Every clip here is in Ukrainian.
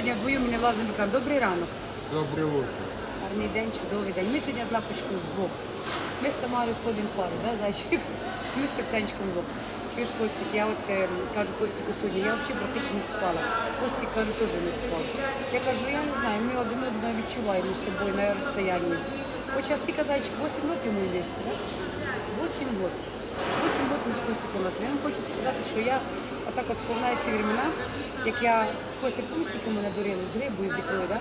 сьогодні вдвоєм і не влазимо в. Добрий ранок. Доброе утро. Гарний день, чудовий день. Ми сьогодні з лапочкою вдвох. Ми з Тамарою ходимо пару, да, зайчик? Ми з Костянчиком вдвох. Чуєш, Костік, я от е, кажу Костіку сьогодні, я взагалі практично не спала. Костік, кажу, теж не спав. Я кажу, я не знаю, ми один одного відчуваємо з тобою на розстоянні. Хоча скільки зайчик, 8 років ми вместе, да? 8 років. 8 з. Я вам хочу сказати, що я отак от вспоминаю ці времена, як я Костя, помніш, скільки мене дурили з рибою, з ікрою, да?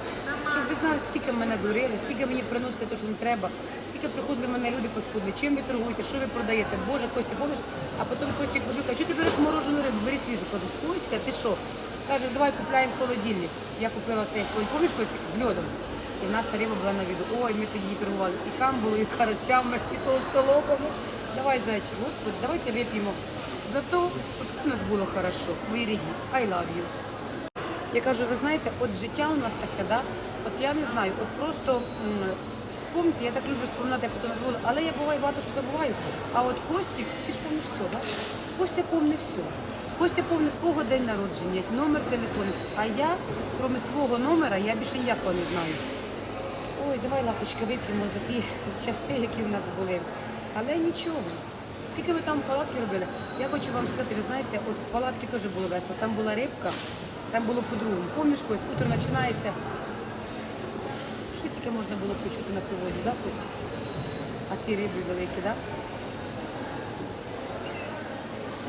Щоб ви знали, скільки мене дурили, скільки мені приносили те, що не треба, скільки приходили мене люди посходили, чим ви торгуєте, що ви продаєте, Боже, Костя, помніш? А потім Костя кажу, каже, чого ти береш морожену рибу, бери свіжу. Кажу, Костя, ти що? Каже, давай купляємо холодильник. Я купила цей холодильник, помніш, Костя, з льодом. І в нас риба була на віду. Ой, ми тоді її торгували і камбулою, і карасями, і толстолобами. Давай, зайчик, господи, давайте вип'ємо за те, щоб все в нас було хорошо. Мої рідні, I love you. Я кажу, ви знаєте, от життя у нас таке, да? От я не знаю, от просто вспомнити, я так люблю вспоминати, як нас було, але я буваю багато що забуваю. А от Костік, ти ж помниш все, да? Костя помнить все. Костя помнить, в кого день народження, номер телефону. А я, крім свого номера, я більше ніякого не знаю. Ой, давай, лапочка, вип'ємо за ті часи, які в нас були. Але нічого. Скільки ми там палатки робили? Я хочу вам сказати, ви знаєте, от в палатці теж було весело. Там була рибка, там було по-другому. Помніш, Кость, утро починається. Що тільки можна було почути на привозі, да, Кость? А ті риби великі, да?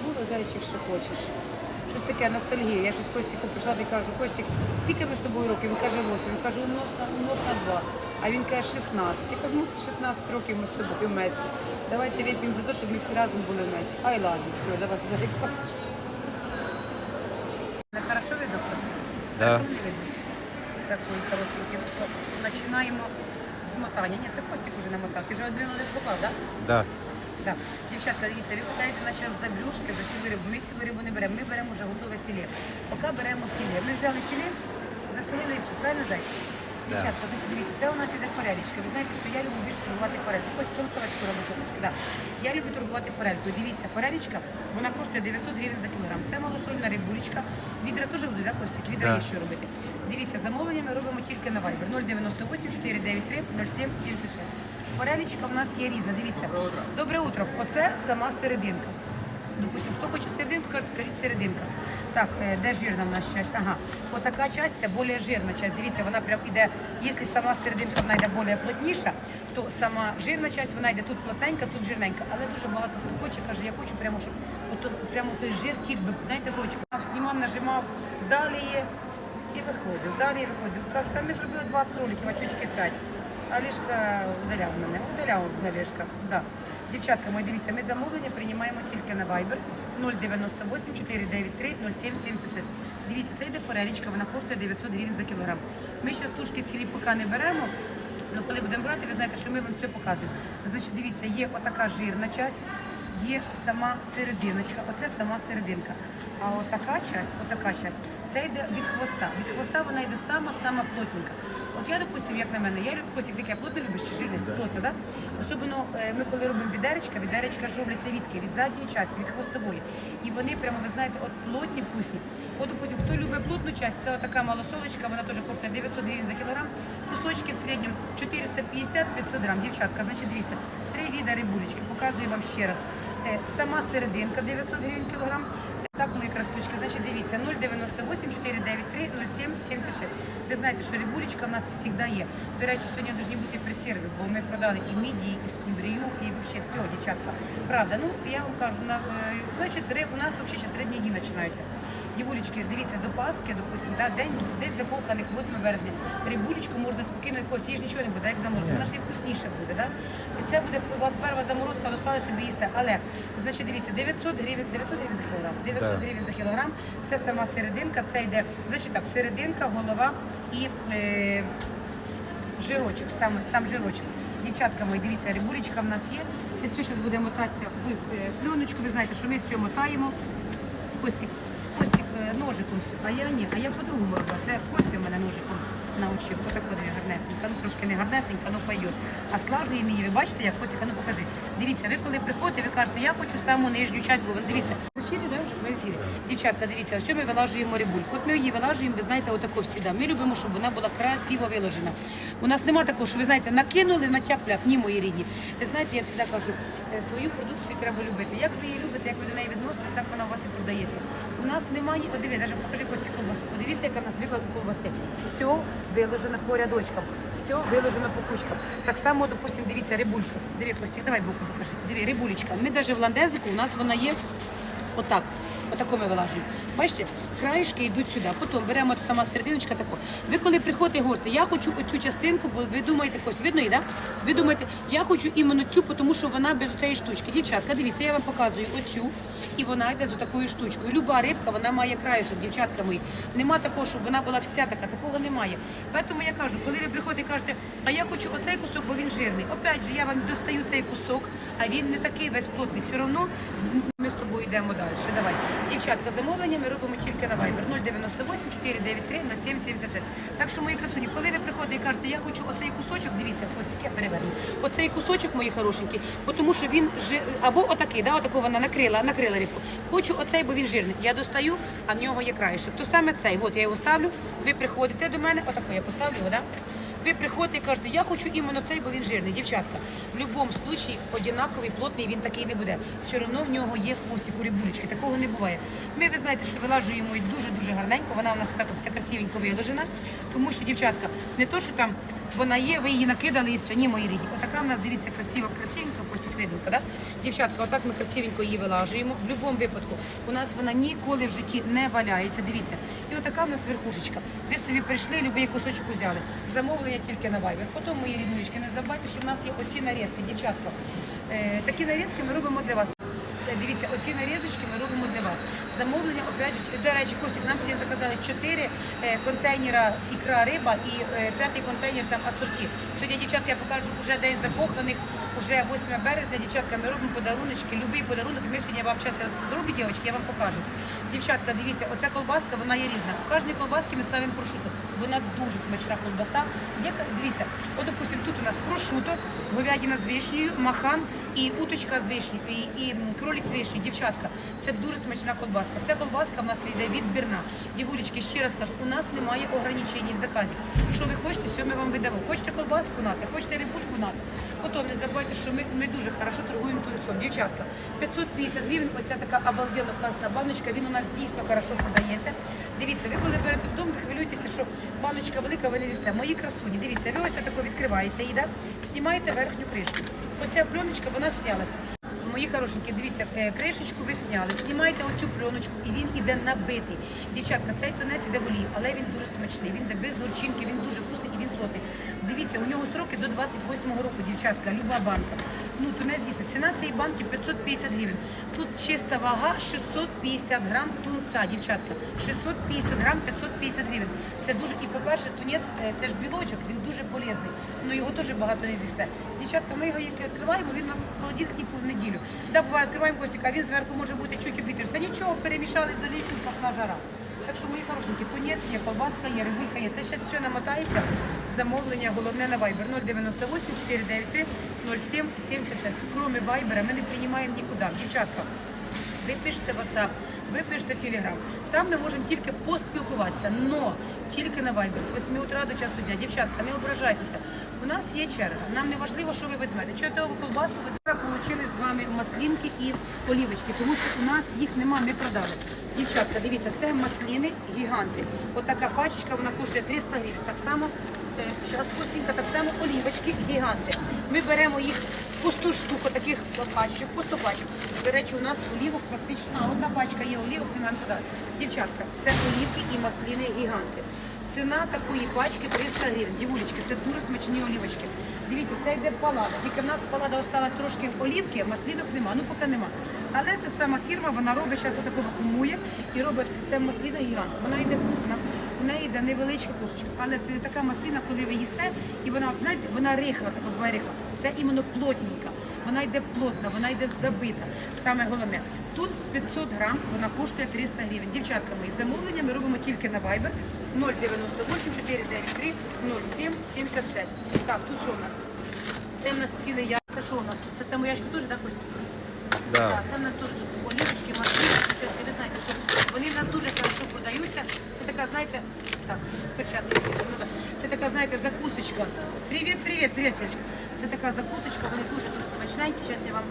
Було зайчик, що хочеш. Щось таке ностальгія. Я щось Костіку прийшла і кажу, Костік, скільки ми з тобою років? Він каже 8. Він каже, умнож на, 2. А він каже 16. Я кажу, ну це 16 років ми з тобою вместе. Давайте вип'ємо за те, щоб ми всі разом були вместе. Ай, ладно, все, давай зарекла. Хорошо видно? Да. Хорошо видно? Хорошенький. Що, Починаємо з мотання. Ні, це Костік уже намотав. Ти вже один не поклав, так? Да? Да. Так, дівчатка, дивіться, ви питаєте на час за брюшки, за цілу рибу. Ми цілу рибу не беремо, ми беремо вже готове філе. Поки беремо філе. Ми взяли філе, засолили і все, правильно зайчик? Дівчатка, значить, дивіться, це у нас іде форелічка. Ви знаєте, що я люблю більше торгувати форелькою. Хоч толстовочку робити, да. Я люблю торгувати форелькою. Дивіться, форелічка, вона коштує 900 гривень за кілограм. Це малосольна рибулечка. Відра теж буде, да, Костік? Відра Да. є що робити. Дивіться, замовлення ми робимо тільки на Viber 098 493 07 76. Форелічка в нас є різна. Дивіться. Добре утро. Оце сама серединка. Допустим, хто хоче серединку, кажуть, кажіть серединка. Так, е, де жирна в нас часть? Ага. Отака часть це більш жирна часть. Дивіться, вона прям іде, якщо сама серединка вона йде більш плотніша, то сама жирна часть вона йде тут плотненька, тут жирненька. Але дуже багато хто хоче, каже, я хочу прямо, щоб ото, прямо той жир тік би, знаєте, в рочку. Знімав, нажимав, далі і виходив, далі виходив. Кажу, там ми зробили 20 роликів, а тільки 5? Олешка удаляв мене, удаляв Олешка, да. Дівчатка, мої дивіться, ми замовлення приймаємо тільки на Viber 098 493 0776. Дивіться, це йде форелічка, вона коштує 900 гривень за кілограм. Ми зараз тушки цілі поки не беремо, але коли будемо брати, ви знаєте, що ми вам все показуємо. Значить, дивіться, є отака жирна часть, є сама серединочка, оце сама серединка. А отака часть, отака часть, це йде від хвоста. Від хвоста вона йде сама-сама плотненька. От я, допустим, як на мене, я люблю Костік, таке плотне любиш чи жирне? Плотне, да? Особливо е, ми коли робимо відеречка, відеречка ж робляться відки, від задньої частини, від хвостової. І вони прямо, ви знаєте, от плотні вкусні. От, допустим, хто любить плотну часть, це така малосолочка, вона теж коштує 900 гривень за кілограм. Кусочки в середньому 450-500 грам. Дівчатка, значить, дивіться, три віда рибулечки, показую вам ще раз. Е, Сама серединка 900 гривень кілограм. Так, мої красочки, значить, дивіться, 098 493 07 76. Ви знаєте, що рибулечка в нас завжди є. До речі, сьогодні повинні бути пресерви, бо ми продали і мідії, і скумбрію, і взагалі все, дівчатка. Правда, ну, я вам кажу, на, е, значить, риб- у нас взагалі зараз середні дні починаються. Дівулечки, дивіться, до Пасхи, допустим, да, день, день закоханих, 8 березня. Рибулечку можна спокійно якось, їж нічого не буде, як заморозка. Вона ж і вкусніше буде, да? І це буде у вас перша заморозка, достали собі їсти. Але, значить, дивіться, 900 гривень, 900 гривень за кілограм. 900 Так. гривень за кілограм. Це сама серединка, це йде, значить так, серединка, голова і е, жирочок, сам, сам жирочок. Дівчатка мої, дивіться, рибулечка в нас є. Це все зараз буде мотатися в е, пленочку. Ви знаєте, що ми все мотаємо. Костік, ножиком, все. а я ні, а я по-другому робила. Це Костя мене ножиком навчив. Отако я гарнесенька. Ну трошки не гарнесенька, ну пойдет. А слажуємо її, ви бачите, як Костя, ну покажи. Дивіться, ви коли приходите, ви кажете, я хочу саму нижню часть, бо дивіться. Ефірі, да? Ми в ефірі. Дівчатка, дивіться, ось ми вилажуємо рибульку. От ми її вилажуємо, ви знаєте, отако всіда. Ми любимо, щоб вона була красиво виложена. У нас нема такого, що ви знаєте, накинули на тяп-ляп, ні, мої рідні. Ви знаєте, я завжди кажу, е, свою продукцію треба любити. Як ви її любите, як ви до неї відноситесь, так вона у вас і продається. У нас немає, диви, навіть покажи Кості колбасу. Подивіться, яка в нас викладка колбаси. Все виложено по рядочкам, все виложено по кучкам. Так само, допустим, дивіться, рибулька. Диви, Костік, давай боку покажи. Диви, рибулечка. Ми навіть в ландезику, у нас вона є отак. Отако ми вилажуємо. Бачите, краєшки йдуть сюди. Потім беремо сама серединочка тако. Ви коли приходите і говорите, я хочу оцю частинку, бо ви думаєте, ось видно її, да? Ви думаєте, я хочу іменно цю, тому що вона без цієї штучки. Дівчатка, дивіться, я вам показую оцю, і вона йде з такою штучкою. Люба рибка, вона має краєшок, дівчатка мої. Нема такого, щоб вона була вся така, такого немає. Тому я кажу, коли ви приходите і кажете, а я хочу оцей кусок, бо він жирний. Опять же, я вам достаю цей кусок, а він не такий весь плотний. Все одно йдемо далі. Давай. Дівчатка, замовлення ми робимо тільки на Viber 098 493 0776. Так що, мої красуні, коли ви приходите і кажете, я хочу оцей кусочок, дивіться, ось я переверну. Оцей кусочок, мої хорошенькі, бо тому що він жи... або отакий, да, отаку вона накрила, накрила рибку. Хочу оцей, бо він жирний. Я достаю, а в нього є краєшок. То саме цей. От я його ставлю, ви приходите до мене, отако я поставлю його, да? Ви приходите і кажете, я хочу іменно цей, бо він жирний. Дівчатка, в будь-якому випадку однаковий, плотний він такий не буде. Все одно в нього є хвостик у рибулечки. Такого не буває. Ми, ви знаєте, що вилажуємо її дуже-дуже гарненько. Вона у нас так вся красивенько виложена. Тому що, дівчатка, не то, що там вона є, ви її накидали і все. Ні, мої рідні. Отака в нас, дивіться, красива, красивенька, постік видно, да? Дівчатка, отак ми красивенько її вилажуємо. В будь-якому випадку у нас вона ніколи в житті не валяється. Дивіться. І отака в нас верхушечка. Ви собі прийшли, любий кусочок взяли. Замовлення тільки на вайбер. Потім, мої ріднулечки, не забувайте, що в нас є оці нарізки, дівчатка. Е, такі нарізки ми робимо для вас. Е, Дивіться, оці нарізочки ми робимо для вас. Замовлення, опять же, до речі, Костік, нам сьогодні заказали 4 е, контейнера ікра риба і е, п'ятий контейнер там асорті. Сьогодні, дівчатка, я покажу вже день закоханих, уже 8 березня, дівчатка, ми робимо подаруночки, любий подарунок. Ми сьогодні вам зараз зроблю, дівчатки, я вам покажу. Дівчатка, дивіться, оця колбаска, вона є різна. В кожній колбасці ми ставимо прошуто. Вона дуже смачна колбаса. Дивіться, от, допустим, тут у нас прошуто, говядина з вишнею, махан і уточка з вишнею, і, і м, кролик з вишнею. Дівчатка, це дуже смачна колбаска. Вся колбаска в нас йде відбірна. Дівулечки, ще раз кажу, у нас немає ограничень в заказі. Що ви хочете, все ми вам видамо. Хочете колбаску нати, хочете рибульку нати. Потім не забувайте, що ми, ми дуже хорошо торгуємо тунцом. Дівчатка, 550 гривень, оця така обалденна класна баночка, він у нас дійсно хорошо продається. Дивіться, ви коли берете додому, не хвилюйтеся, що баночка велика, ви не з'їсте. Мої красуні, дивіться, ви ось тако відкриваєте її, да? знімаєте верхню кришку. Оця пленочка, вона знялася. Мої хорошенькі, дивіться, е, кришечку ви зняли, знімаєте оцю пленочку і він іде набитий. Дівчатка, цей тунець іде в олії, але він дуже смачний, він іде без горчинки, він дуже вкусний і він плотний. Дивіться, у нього строки до 28-го року, дівчатка, люба банка. Ну, тунець дійсно. Ціна цієї банки 550 гривень. Тут чиста вага 650 грам тунця, дівчатка. 650 грам 550 гривень. Це дуже, і по-перше, тунець, е, це ж білочок, він дуже полезний. Ну його теж багато не з'їсте. Дівчатка, ми його, якщо відкриваємо, він у нас в холодильнику в неділю. Да, буває, відкриваємо костик, а він зверху може бути чуть обітерся. Нічого, перемішали з олійкою, пішла жара. Так що, мої хорошенькі, тунець є, колбаска є, рибулька є. Це зараз все намотається. Замовлення головне на Viber 098 493 07 76. Кроме Viber ми не приймаємо нікуди. Дівчатка, ви пишете WhatsApp, ви пишете Telegram. Там ми можемо тільки поспілкуватися, но тільки на Viber з 8 утра до часу дня. Дівчатка, не ображайтеся. У нас є черга. Нам не важливо, що ви візьмете. Чортову колбаску ви зараз отримали з вами маслінки і олівочки, тому що у нас їх нема, ми продали. Дівчатка, дивіться, це масліни гіганти. Отака пачечка, вона коштує 300 гривень. Так само, зараз костінька, так само олівочки гіганти. Ми беремо їх по 100 штук, таких пачок, по 100 пачок. До речі, у нас олівок практично, а одна пачка є олівок, ми вам подали. Дівчатка, це олівки і масліни гіганти. Ціна такої пачки 300 гривень. Дівулечки, це дуже смачні олівочки. Дивіться, це йде палада. Тільки в нас палада осталась трошки олівки, маслінок нема. Ну поки нема. Але це сама фірма, вона робить зараз отаку вакуумує і робить це масліна гігант. Вона йде вкусна. У неї йде невеличка кусочка, але це не така масліна, коли ви їсте, і вона, знаєте, вона рихла, така буває рихла. Це іменно плотненька. Вона йде плотна, вона йде забита. Саме головне. Тут 500 грам, вона коштує 300 гривень. Дівчатка мої, замовлення ми робимо тільки на Viber 098 493 07 76. Так, тут що у нас? Це в нас ціле яйця. Що у нас тут? Це, це моячка теж, так, Костя? Да. Так, це в нас теж олівочки маслини, ви знаєте, що вони в нас дуже хорошо продаються. Це така, знаєте, так, печатка. ну. Це така, знаєте, закусочка. Привіт, привіт, Юлечка. Це така закусочка, вони дуже дуже смачненькі. Зараз я вам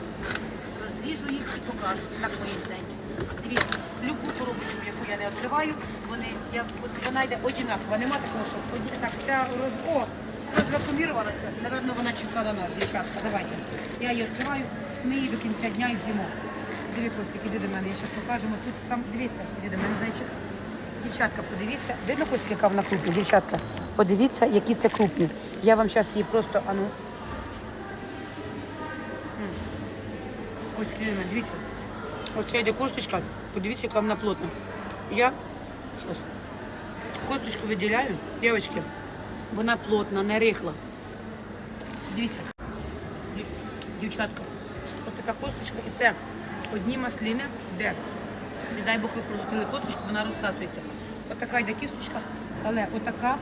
розріжу їх і покажу. Так мої рідненькі. Дивіться, любу коробочку, яку я не відкриваю, вони, я, вона йде одинакова. Нема такого, що так, ця роз... О, розрекомірувалася. Наверно, вона чекала нас, дівчатка. Давайте. Я її відкриваю, ми її до кінця дня і з'їмо. Диви, Костик, іди до мене, я зараз покажемо. Тут там, дивіться, іди до мене, зайчик. Дівчатка, подивіться. Видно, Костик, яка вона крупна, дівчатка? Подивіться, які це крупні. Я вам зараз її просто, ану. Ось Кирилина, дивіться. Оце йде косточка, подивіться, яка вона плотна. Я що косточку виділяю, дівчатки, вона плотна, не рихла. Дивіться, дівчатка, така косточка, і це одні маслини, де, не дай Бог ви пролотили косточку, вона розсасується. Отака йде кісточка, але отака,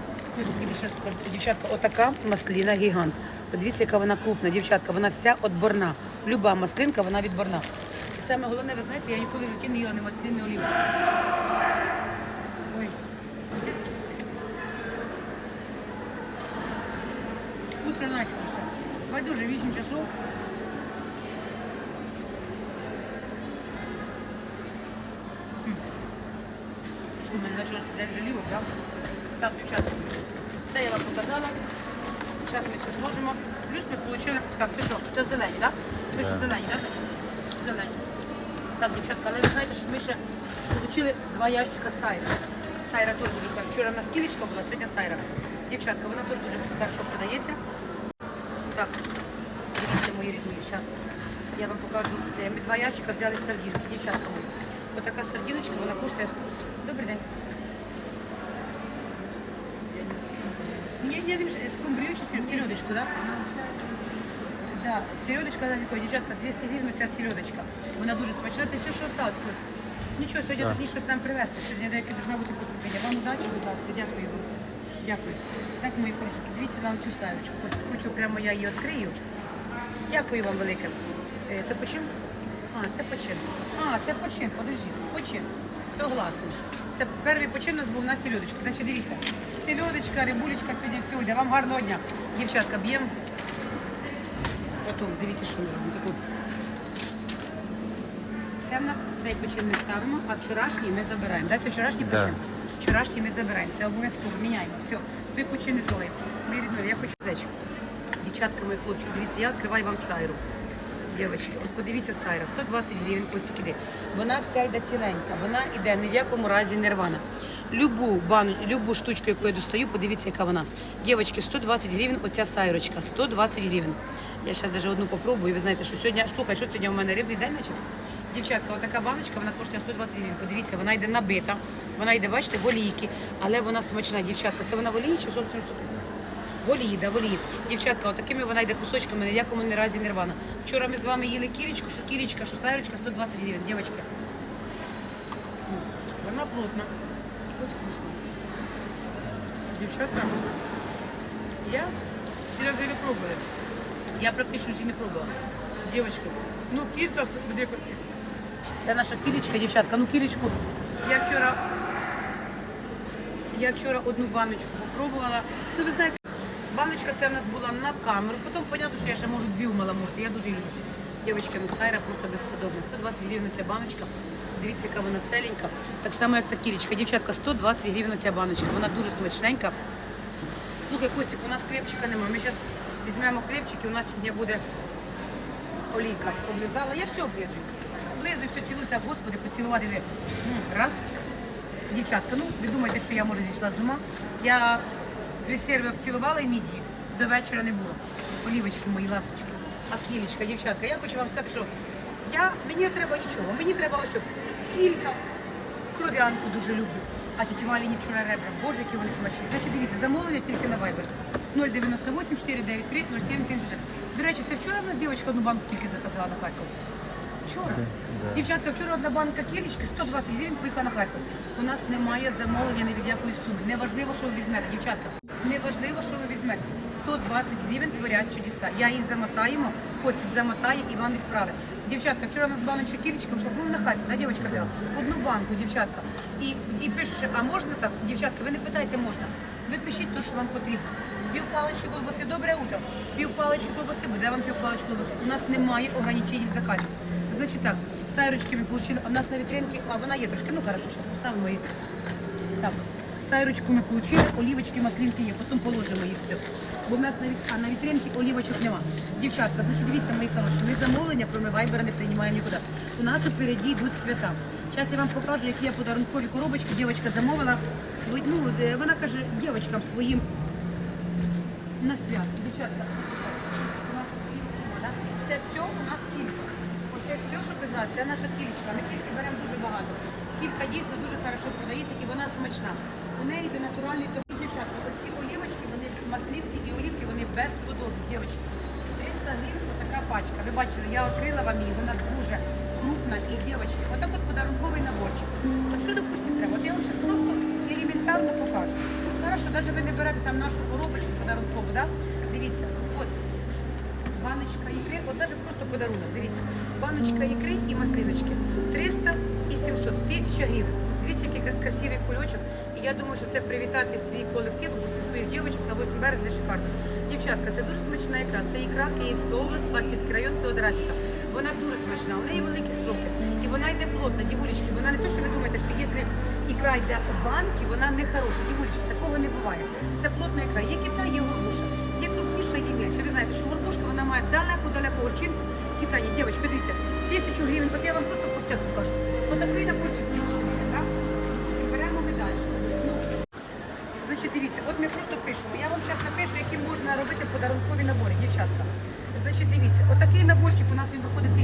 дівчатка, отака маслина гігант. Подивіться, яка вона крупна, дівчатка, вона вся відборна. Люба маслинка, вона відборна. І саме головне, ви знаєте, я ніколи в житті не їла ні маслин, ні олівки. Ой. Утро началося. Байдуже 8 часов. В мене почався день жалівок, так? Так, дівчата, це я вам показала. Зараз ми все зложимо. Плюс ми отримали... Так, це що? Це зелені, так? Ви що зелені, так? Зелені. Так, дівчатка, але ви знаєте, що ми ще отримали два ящика сайра. Сайра теж дуже хороша. Вчора в нас кілечка була, сьогодні сайра. Дівчатка, вона теж дуже хорошо продається. Так, дивіться, мої рідні, зараз я вам покажу. Ми два ящика взяли сардинки, дівчатка мої. Ось така сардиночка, вона коштує... Добрий день. Ні, ні, не скумбрію чи сельодочку, селедочку, да? Да, селедочка, она такой, дівчатка, 200 гривень ця селедочка. Вона дуже смачна, це все, що осталось. Нічого, сьогодні Да. должні щось нам привезти. Сьогодні деякі должна бути поступлення. Вам удачі, будь ласка, дякую. Дякую. Так, мої хороші, дивіться на цю саєчку. Хочу прямо я її відкрию. Дякую вам велике. Е, Це почин? А, це почин. А, це почин, подожди, почин. Согласна. Це перший почин у нас був на сельодочку. Значить, дивіться, сельодочка, рибулечка сьогодні все йде. Вам гарного дня. Дівчатка, б'ємо. Потім, дивіться, що ми робимо. Таку. Це в нас цей почин ми ставимо, а вчорашній ми забираємо. Да, це вчорашній Да. почин? Вчорашній ми забираємо. Це обов'язково міняємо. Все, той почин не троє. Ми ріднові, я хочу зечку. Дівчатка, мої хлопці, дивіться, я відкриваю вам сайру. Дівчатки, от подивіться сайра, 120 гривень костик іде. Вона вся йде ціленька, вона йде ні в якому разі не рвана. Любу бану, любу штучку, яку я достаю, подивіться, яка вона. Дівчатки, 120 гривень оця сайрочка, 120 гривень. Я зараз навіть одну попробую, ви знаєте, що сьогодні, слухай, що сьогодні у мене рибний день начався? Дівчатка, отака баночка, вона коштує 120 гривень. Подивіться, вона йде набита, вона йде, бачите, олійки, але вона смачна, дівчатка. Це вона в олії чи в собственному соку? Да, волії. Дівчатка, отакими вона йде кусочками, ні в якому ні разі не рвана. Вчора ми з вами їли кірічку, що кірічка, що сайрочка, 120 гривень, дівчатки. М, Вона плотна. Ось вкусно. Дівчатка, я рази не пробую. Я практично ще не пробувала. Дівчатки, ну кірка, де кірка? Це наша кірічка, дівчатка. Ну кірічку я вчора я вчора одну баночку попробувала. Ну, ви знаєте, баночка це в нас була на камеру. Потім, понятно, що я ще можу дві вмаламурити. Я дуже люблю. Дівчатки, ну сайра просто безподобна. 120 гривень ця баночка. Дивіться, яка вона целенька. Так само, як та кірічка. Дівчатка, 120 гривень ця баночка. Вона дуже смачненька. Слухай, Костік, у нас хлібчика немає. Ми зараз візьмемо хлібчик і у нас сьогодні буде олійка. Облизала. Я все облизую. Облизую, все цілую. Так, господи, поцілувати. Раз. Дівчатка, ну ви думаєте, що я може зійшла з ума. Я присерви обцілувала і мідії. До вечора не було. Олівочки мої ласточки. А кілечка, дівчатка, я хочу вам сказати, що я, мені не треба нічого. Мені треба ось кілька. Кров'янку дуже люблю. А тіті Валіні вчора ребра. Боже, які вони смачні. Значить, дивіться, замовлення тільки на Viber. 098 493 0776. До речі, це вчора в нас дівчинка одну банку тільки заказала на Харків. Вчора. Да. Дівчатка, вчора одна банка кілечки, 120 гривень поїхала на Харків. У нас немає замовлення ні від якої суми. Неважливо, що ви візьмете, дівчатка. Неважливо, що ви візьмете. 120 гривень творять чудеса. Я її замотаємо, Костік замотає і вам відправить. Дівчатка, вчора у нас баночка кілечка, щоб був на Харків, да, дівчатка взяла? Одну банку, дівчатка. І, і пише, а можна там, дівчатка, ви не питайте, можна. Ви пишіть те, що вам потрібно. Пів палички колбаси, добре утро. Пів палички колбаси, буде вам пів палички колбаси. У нас немає ограничень в заказі. Значить так, сайрочки ми а в нас на вітринці, а вона є трошки, ну хорошо, зараз поставимо її. Так, сайрочку ми отримали, олівочки, маслинки є, потім положимо їх все. Бо в нас на, а на вітринці олівочок нема. Дівчатка, значить дивіться, мої хороші, ми замовлення, крім вайбера, не приймаємо нікуди. У нас впереді йдуть свята. Зараз я вам покажу, які подарункові коробочки. Дівчинка замовила, свої, ну, вона каже дівчаткам своїм на свято. Дівчатка, у нас це все у нас кілька. Оце все, що ви знаєте, це наша кільчка. Ми тільки беремо дуже багато. Кілька дійсно дуже хорошо продається і вона смачна. У неї йде натуральний топ. Дівчатка, оці олівочки, вони маслівки і олівки, вони безподобні, дівчатки. 300 гривень така пачка. Ви бачили, я відкрила вам її, вона дуже крупна і дівчатки. Отак от подарунковий наборчик. От що, допустим, треба? От я вам зараз просто елементарно покажу. Хорошо, навіть ви не берете там нашу коробочку подарункову, да? Дивіться, от баночка ікри, от навіть просто подарунок, дивіться. Баночка ікри і маслиночки. 300 і 700, 1000 гривень. Дивіться, який красивий кульочок. І я думаю, що це привітати свій колектив, своїх дівчат на 8 березня шикарно. Дівчатка, це дуже смачна ікра. Це ікра Київська область, Фастівський район, це Одразівка. Вона дуже смачна, у неї великі строки. І вона йде плотна, дівулечки. Вона не те, що ви думаєте, що якщо ікра йде у банки, вона не хороша. Дівулечки, такого не буває. Це плотна ікра. Є китай, є горбуша. Є крупніша, є менша. Ви знаєте, що горбушка вона має далеко-далеко горчинку. Китані, дівчатка, дивіться, тисячу гривень, от я вам просто пустяк покажу. Отакий наборчик гривень, так? Беремо ми далі. Ну, Значить, дивіться, от ми просто пишемо. Я вам зараз напишу, які можна робити подарункові набори, дівчатка. Значить, дивіться, отакий наборчик у нас він виходить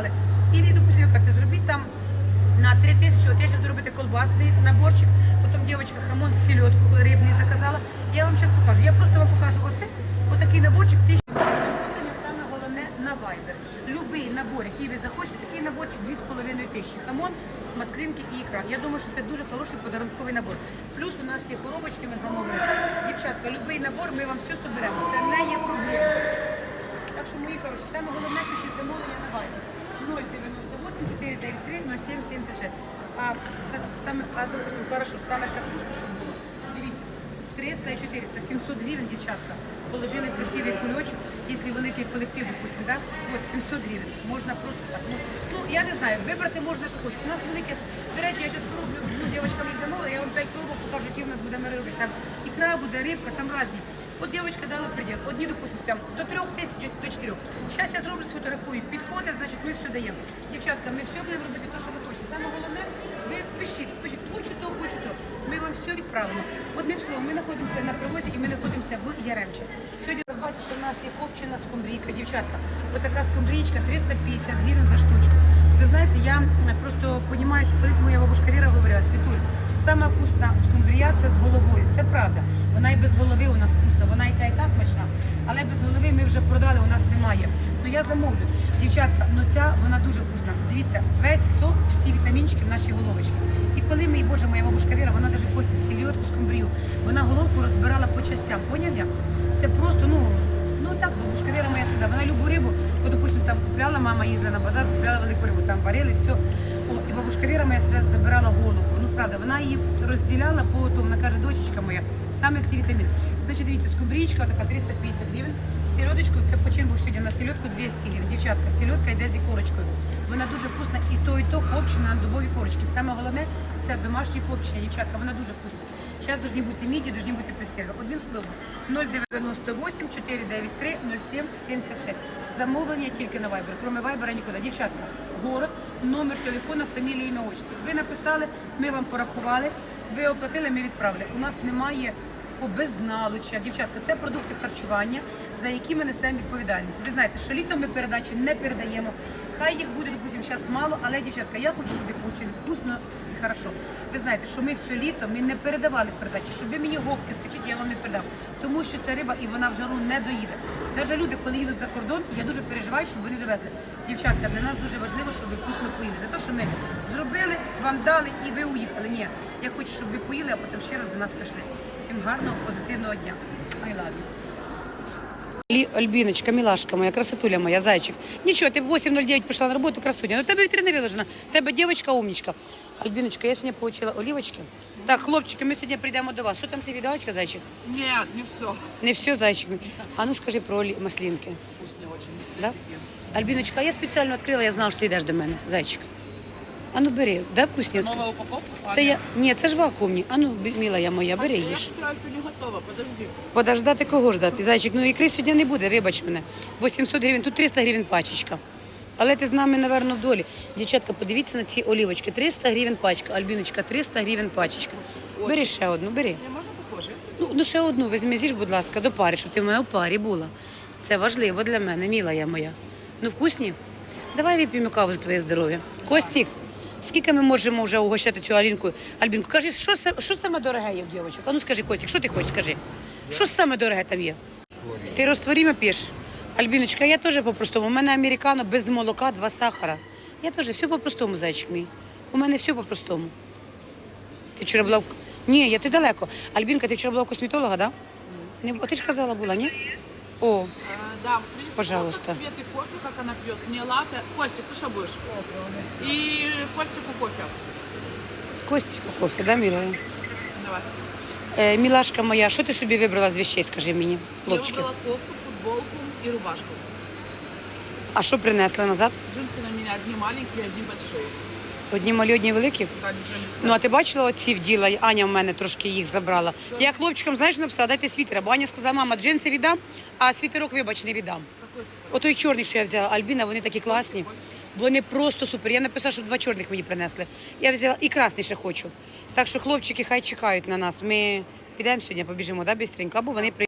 сказали, і ви кажете, зробіть там на 3 тисячі, от я ще буду робити колбасний наборчик, потім дівчинка хамон з сільотку рибний заказала. Я вам зараз покажу. Я просто вам покажу оце, отакий наборчик тисячі. Саме головне на Viber. Любий набор, який ви захочете, такий наборчик 2,5 тисячі. Хамон, маслинки і ікра. Я думаю, що це дуже хороший подарунковий набор. Плюс у нас є коробочки, ми замовили. Дівчатка, любий набор, ми вам все соберемо. Це не є проблема. Так що, мої коротше, саме головне пишіть замовлення на Viber. 098 493 0776. А са- саме, допустим, хорошо, саме вкусно, що було. Дивіться, 300 і 400, 700 гривень, дівчатка. Положили красивий кульочок, якщо великий колектив, допустим, да? От 700 гривень. Можна просто так. Ну, ну, я не знаю, вибрати можна, що хочеш. У нас велике, до речі, я зараз пороблю, ну, дівчатка мені замовила, я вам 5 коробок покажу, які в нас будемо робити. Там ікра буде, рибка, там різні. От дівчинка дала предел. Одні, допустим, там до трьох тисяч до чотирьох. Зараз я зроблю, сфотографую, підходить, значить ми все даємо. Дівчатка, ми все будемо робити те, що ви хочете. Саме головне, ви пишіть, пишіть, хочу то, хочу то. Ми вам все відправимо. Одним словом, ми знаходимося на привозі і ми знаходимося в Яремче. Сьогодні бачите, що в нас є копчена скумбрійка, дівчатка. Ось така скумбрійка 350 гривень за штучку. Ви знаєте, я просто розумію, що колись моя бабушка Віра говорила, Світуль, сама вкусна скумбрія це з головою. Це правда. Вона і без голови у нас вкусна, я замовлю. Дівчатка, ну ця вона дуже вкусна. Дивіться, весь сок, всі вітамінчики в нашій головочці. І коли ми, боже, моя бабушка Віра, вона навіть кості сільотку скумбрію, вона головку розбирала по частям. Поняв як? Це просто, ну, ну так, бабушка Віра моя всегда. Вона любу рибу, от, допустим, там купляла, мама їздила на базар, купляла велику рибу, там варили, все. О, і бабушка Віра моя всегда забирала голову. Ну правда, вона її розділяла по тому, вона каже, дочечка моя, саме всі вітаміни. Значить, дивіться, скумбрічка така 350 гривень. Сільодочку, це почин був сьогодні на сільодку 200 гривень. Дівчатка, сільодка йде з ікорочкою. Вона дуже вкусна і то, і то копчена на дубовій корочці. Саме головне це домашнє копчення, дівчатка, вона дуже вкусна. Зараз повинні бути міді, повинні бути пресерви. Одним словом, 098 493 07 76. Замовлення тільки на Viber. Кроме Viber нікуди. Дівчатка, город, номер телефону, фамілія, ім'я, отчество. Ви написали, ми вам порахували, ви оплатили, ми відправили. У нас немає по безналуччя. Дівчатка, це продукти харчування, за які ми несемо відповідальність. Ви знаєте, що літом ми передачі не передаємо. Хай їх буде, допустимо, зараз мало, але дівчатка, я хочу, щоб ви получили вкусно і хорошо. Ви знаєте, що ми все літо ми не передавали передачі, щоб ви мені гопки скачіть, я вам не передам. Тому що це риба і вона в жару не доїде. Навіть люди, коли їдуть за кордон, я дуже переживаю, щоб вони довезли. Дівчатка, для нас дуже важливо, щоб ви вкусно поїли. Не то, що ми зробили, вам дали і ви уїхали. Ні, я хочу, щоб ви поїли, а потім ще раз до нас прийшли. Всім гарного, позитивного дня. I love you. Альбіночка, мілашка моя, красотуля моя, зайчик. Нічого, ти в 8.09 прийшла на роботу, красуня. Ну тебе вітрина виложена, тебе дівчинка умничка. Альбіночка, я сьогодні отримала олівочки. Так, хлопчики, ми сьогодні прийдемо до вас. Що там ти віддалочка, зайчик? Нет, не все. Не все, зайчик. А ну скажи про олі... маслинки. Вкусные очень, Да? Альбіночка, я спеціально відкрила, я знала, що ти йдеш до мене, зайчик. А ну бери, да, вкусняцька? Новая упаковка? Це я... Ні, це ж вакуумні. А ну, міла я моя, бери Я їж. вчера еще не готова, подожди. Подождати кого ждати? Зайчик, ну ікри сьогодні не буде, вибач мене. 800 гривень, тут 300 гривень пачечка. Але ти з нами, напевно, в долі. Дівчатка, подивіться на ці олівочки. 300 гривень пачка. Альбіночка, 300 гривень пачечка. Бери ще одну, бери. Мне можно попозже? Ну, ну ще одну візьми, з'їж, будь ласка, до пари, щоб ти в мене в парі була. Це важливо для мене, міла я моя. Ну, вкусні? Давай вип'ємо каву за твоє здоров'я. Костік, скільки ми можемо вже угощати цю Алінку? Альбінку, кажи, що, що саме дороге є в дівчинок? А ну скажи, Костік, що ти хочеш, скажи? Що саме дороге там є? Ти розтворіме п'єш? Альбіночка, я теж по-простому. У мене американо без молока, два сахара. Я теж все по-простому, зайчик мій. У мене все по-простому. Ти вчора була в... Ні, я ти далеко. Альбінка, ти вчора була у косметолога, да? Не, ти ж казала була, ні? О, Э, да, принеси Пожалуйста. просто Светы кофе, как она пьет. Мне латте. Костик, ты что будешь? И Костику кофе. Костіка кофе, да, мила? Давай. Е, мілашка моя, що ти собі вибрала з вещей, скажи мені, хлопчики? Я выбрала кофту, футболку и рубашку. А що принесли назад? Джинсы на меня одни маленькие, одни большие. Одні малі, одні великі? Ну, а ти бачила оці вділа? Аня в мене трошки їх забрала. Я хлопчикам, знаєш, написала, дайте світера, бо Аня сказала, мама, джинси віддам, а світерок, вибач, не віддам. Отой чорний, що я взяла, Альбіна, вони такі класні. Вони просто супер. Я написала, щоб два чорних мені принесли. Я взяла і красний ще хочу. Так що хлопчики хай чекають на нас. Ми підемо сьогодні, побіжимо, да, бістренько, або вони при.